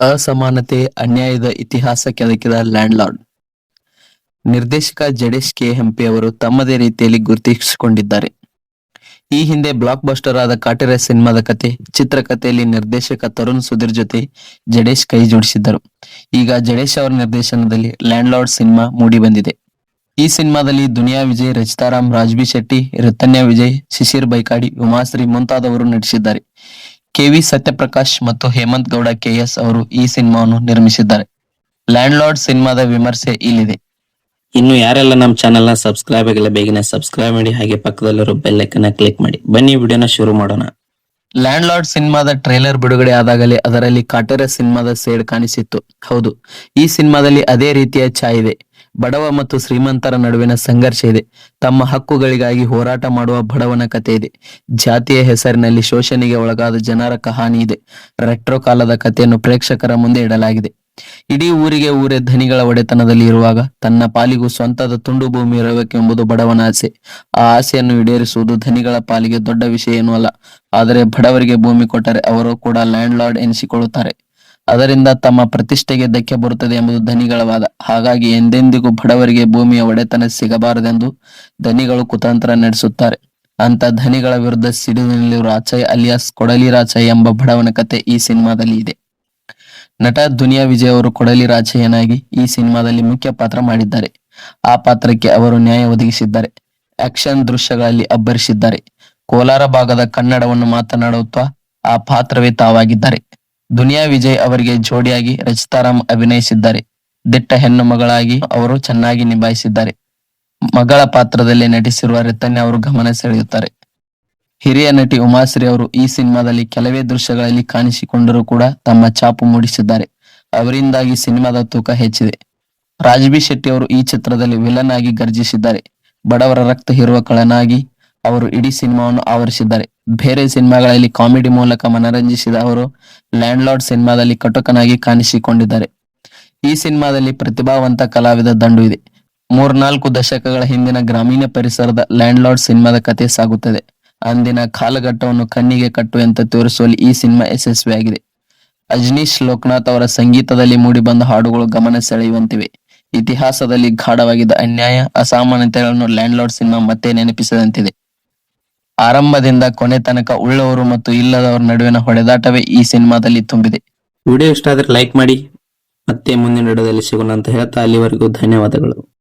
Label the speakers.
Speaker 1: ಅಸಮಾನತೆ, ಅನ್ಯಾಯದ ಇತಿಹಾಸ ಕೆದಕಿದ ಲ್ಯಾಂಡ್ಲಾರ್ಡ್. ನಿರ್ದೇಶಕ ಜಡೇಶ್ ಕೆ. ಹಂಪಿ ಅವರು ತಮ್ಮದೇ ರೀತಿಯಲ್ಲಿ ಗುರುತಿಸಿಕೊಂಡಿದ್ದಾರೆ. ಈ ಹಿಂದೆ ಬ್ಲಾಕ್ ಬಸ್ಟರ್ ಆದ ಕಾಟೆರ ಸಿನಿಮಾದ ಕತೆ, ಚಿತ್ರಕಥೆಯಲ್ಲಿ ನಿರ್ದೇಶಕ ತರುಣ್ ಸುಧೀರ್ ಜೊತೆ ಜಡೇಶ್ ಕೈ ಜೋಡಿಸಿದ್ದರು. ಈಗ ಜಡೇಶ್ ಅವರ ನಿರ್ದೇಶನದಲ್ಲಿ ಲ್ಯಾಂಡ್ಲಾರ್ಡ್ ಸಿನಿಮಾ ಮೂಡಿ ಬಂದಿದೆ. ಈ ಸಿನಿಮಾದಲ್ಲಿ ದುನಿಯಾ ವಿಜಯ್, ರಚಿತಾರಾಮ್, ರಾಜ್ಬಿ ಶೆಟ್ಟಿ, ರತನ್ಯಾ ವಿಜಯ್, ಶಿಶಿರ್ ಬೈಕಾಡಿ, ಉಮಾಶ್ರೀ ಮುಂತಾದವರು ನಟಿಸಿದ್ದಾರೆ. ಕೆವಿ ಸತ್ಯಪ್ರಕಾಶ್ ಮತ್ತು ಹೇಮಂತ್ ಗೌಡ ಕೆಎಸ್ ಅವರು ಈ ಸಿನಿಮಾವನ್ನು ನಿರ್ಮಿಸಿದ್ದಾರೆ. ಲ್ಯಾಂಡ್ ಲಾರ್ಡ್ ಸಿನಿಮಾದ ವಿಮರ್ಶೆ ಇಲ್ಲಿದೆ.
Speaker 2: ಇನ್ನು ಯಾರೆಲ್ಲ ನಮ್ಮ ಚಾನೆಲ್ನ ಸಬ್ಸ್ಕ್ರೈಬ್ ಆಗಿಲ್ಲ ಬೇಗನೆ ಸಬ್ಸ್ಕ್ರೈಬ್ ಮಾಡಿ. ಹಾಗೆ ಪಕ್ಕದಲ್ಲಿರೋ ಬೆಲ್ ಐಕನ್ನ ಕ್ಲಿಕ್ ಮಾಡಿ. ಬನ್ನಿ ವಿಡಿಯೋನ ಶುರು ಮಾಡೋಣ.
Speaker 1: ಲ್ಯಾಂಡ್ ಲಾರ್ಡ್ ಸಿನಿಮಾದ ಟ್ರೈಲರ್ ಬಿಡುಗಡೆ ಆದಾಗಲೇ ಅದರಲ್ಲಿ ಕಾಟೇರ ಸಿನಿಮಾದ ಸೇಡ್ ಕಾಣಿಸಿತ್ತು. ಹೌದು ಈ ಸಿನಿಮಾದಲ್ಲಿ ಅದೇ ರೀತಿಯ ಛಾಯ್ ಇದೆ. ಬಡವ ಮತ್ತು ಶ್ರೀಮಂತರ ನಡುವಿನ ಸಂಘರ್ಷ ಇದೆ. ತಮ್ಮ ಹಕ್ಕುಗಳಿಗಾಗಿ ಹೋರಾಟ ಮಾಡುವ ಬಡವನ ಕಥೆ ಇದೆ. ಜಾತಿಯ ಹೆಸರಿನಲ್ಲಿ ಶೋಷಣೆಗೆ ಒಳಗಾದ ಜನರ ಕಹಾನಿ ಇದೆ. ರೆಟ್ರೋ ಕಾಲದ ಕಥೆಯನ್ನು ಪ್ರೇಕ್ಷಕರ ಮುಂದೆ ಇಡಲಾಗಿದೆ. ಇಡೀ ಊರಿಗೆ ಊರೇ ಧನಿಗಳ ಒಡೆತನದಲ್ಲಿ ಇರುವಾಗ ತನ್ನ ಪಾಲಿಗೂ ಸ್ವಂತದ ತುಂಡು ಭೂಮಿ ಇರಬೇಕೆಂಬುದು ಬಡವನ ಆಸೆ. ಆ ಆಸೆಯನ್ನು ಈಡೇರಿಸುವುದು ಧನಿಗಳ ಪಾಲಿಗೆ ದೊಡ್ಡ ವಿಷಯ ಏನೂ ಅಲ್ಲ ಆದರೆ ಬಡವರಿಗೆ ಭೂಮಿ ಕೊಟ್ಟರೆ ಅವರು ಕೂಡ ಲ್ಯಾಂಡ್ ಲಾರ್ಡ್ ಎನಿಸಿಕೊಳ್ಳುತ್ತಾರೆ. ಅದರಿಂದ ತಮ್ಮ ಪ್ರತಿಷ್ಠೆಗೆ ಧಕ್ಕೆ ಬರುತ್ತದೆ ಎಂಬುದು ಧನಿಗಳ ವಾದ ಹಾಗಾಗಿ ಎಂದೆಂದಿಗೂ ಬಡವರಿಗೆ ಭೂಮಿಯ ಒಡೆತನ ಸಿಗಬಾರದೆಂದು ಧನಿಗಳು ಕುತಂತ್ರ ನಡೆಸುತ್ತಾರೆ. ಅಂತ ಧನಿಗಳ ವಿರುದ್ಧ ಸಿಡಿದಿನಲ್ಲಿ ರಾಚಯ್ ಅಲಿಯಾಸ್ ಕೊಡಲಿ ರಾಚಯ್ ಎಂಬ ಬಡವನ ಕತೆ ಈ ಸಿನಿಮಾದಲ್ಲಿ ಇದೆ. ನಟ ದುನಿಯಾ ವಿಜಯ್ ಅವರು ಕೊಡಲಿ ರಾಚಯ್ಯನಾಗಿ ಈ ಸಿನಿಮಾದಲ್ಲಿ ಮುಖ್ಯ ಪಾತ್ರ ಮಾಡಿದ್ದಾರೆ. ಆ ಪಾತ್ರಕ್ಕೆ ಅವರು ನ್ಯಾಯ ಒದಗಿಸಿದ್ದಾರೆ. ಆಕ್ಷನ್ ದೃಶ್ಯಗಳಲ್ಲಿ ಅಬ್ಬರಿಸಿದ್ದಾರೆ. ಕೋಲಾರ ಭಾಗದ ಕನ್ನಡವನ್ನು ಮಾತನಾಡುತ್ತಾ ಆ ಪಾತ್ರವೇ ತಾವಾಗಿದ್ದಾರೆ. ದುನಿಯಾ ವಿಜಯ್ ಅವರಿಗೆ ಜೋಡಿಯಾಗಿ ರಚಿತಾರಾಮ್ ಅಭಿನಯಿಸಿದ್ದಾರೆ. ದಿಟ್ಟ ಹೆಣ್ಣು ಮಗಳಾಗಿ ಅವರು ಚೆನ್ನಾಗಿ ನಿಭಾಯಿಸಿದ್ದಾರೆ. ಮಗಳ ಪಾತ್ರದಲ್ಲಿ ನಟಿಸಿರುವ ರತನ್ಯ ಅವರು ಗಮನ ಸೆಳೆಯುತ್ತಾರೆ. ಹಿರಿಯ ನಟಿ ಉಮಾಶ್ರೀ ಅವರು ಈ ಸಿನಿಮಾದಲ್ಲಿ ಕೆಲವೇ ದೃಶ್ಯಗಳಲ್ಲಿ ಕಾಣಿಸಿಕೊಂಡರೂ ಕೂಡ ತಮ್ಮ ಛಾಪು ಮೂಡಿಸಿದ್ದಾರೆ. ಅವರಿಂದಾಗಿ ಸಿನಿಮಾದ ತೂಕ ಹೆಚ್ಚಿದೆ. ರಾಜ್ಬಿ ಶೆಟ್ಟಿ ಅವರು ಈ ಚಿತ್ರದಲ್ಲಿ ವಿಲನ್ ಆಗಿ ಗರ್ಜಿಸಿದ್ದಾರೆ. ಬಡವರ ರಕ್ತ ಹೀರುವ ಕಳನಾಗಿ ಅವರು ಇಡೀ ಸಿನಿಮಾವನ್ನು ಆವರಿಸಿದ್ದಾರೆ. ಬೇರೆ ಸಿನಿಮಾಗಳಲ್ಲಿ ಕಾಮಿಡಿ ಮೂಲಕ ಮನರಂಜಿಸಿದ ಅವರು ಲ್ಯಾಂಡ್ ಲಾರ್ಡ್ ಸಿನಿಮಾದಲ್ಲಿ ಕಟುಕನಾಗಿ ಕಾಣಿಸಿಕೊಂಡಿದ್ದಾರೆ. ಈ ಸಿನಿಮಾದಲ್ಲಿ ಪ್ರತಿಭಾವಂತ ಕಲಾವಿದ ದಂಡು ಇದೆ. ಮೂರ್ನಾಲ್ಕು ದಶಕಗಳ ಹಿಂದಿನ ಗ್ರಾಮೀಣ ಪರಿಸರದ ಲ್ಯಾಂಡ್ ಲಾರ್ಡ್ ಸಿನಿಮಾದ ಕತೆ ಸಾಗುತ್ತದೆ. ಅಂದಿನ ಕಾಲಘಟ್ಟವನ್ನು ಕಣ್ಣಿಗೆ ಕಟ್ಟುವಂತೆ ತೋರಿಸುವಲ್ಲಿ ಈ ಸಿನಿಮಾ ಯಶಸ್ವಿಯಾಗಿದೆ. ಅಜ್ನೀಶ್ ಲೋಕನಾಥ್ ಅವರ ಸಂಗೀತದಲ್ಲಿ ಮೂಡಿಬಂದ ಹಾಡುಗಳು ಗಮನ ಸೆಳೆಯುವಂತಿವೆ. ಇತಿಹಾಸದಲ್ಲಿ ಗಾಢವಾಗಿದ್ದ ಅನ್ಯಾಯ, ಅಸಾಮಾನ್ಯತೆಗಳನ್ನು ಲ್ಯಾಂಡ್ ಲಾರ್ಡ್ ಸಿನಿಮಾ ಮತ್ತೆ ನೆನಪಿಸಿದಂತಿದೆ. ಆರಂಭದಿಂದ ಕೊನೆ ತನಕ ಉಳ್ಳವರು ಮತ್ತು ಇಲ್ಲದವರ ನಡುವಿನ ಹೊಡೆದಾಟವೇ ಈ ಸಿನಿಮಾದಲ್ಲಿ ತುಂಬಿದೆ.
Speaker 2: ವಿಡಿಯೋ ಇಷ್ಟ ಆದರೆ ಲೈಕ್ ಮಾಡಿ ಮತ್ತೆ ಮುಂದಿನ ವಿಡಿಯೋದಲ್ಲಿ ಸಿಗೋಣ ಅಂತ ಹೇಳ್ತಾ ಅಲ್ಲಿವರೆಗೂ ಧನ್ಯವಾದಗಳು.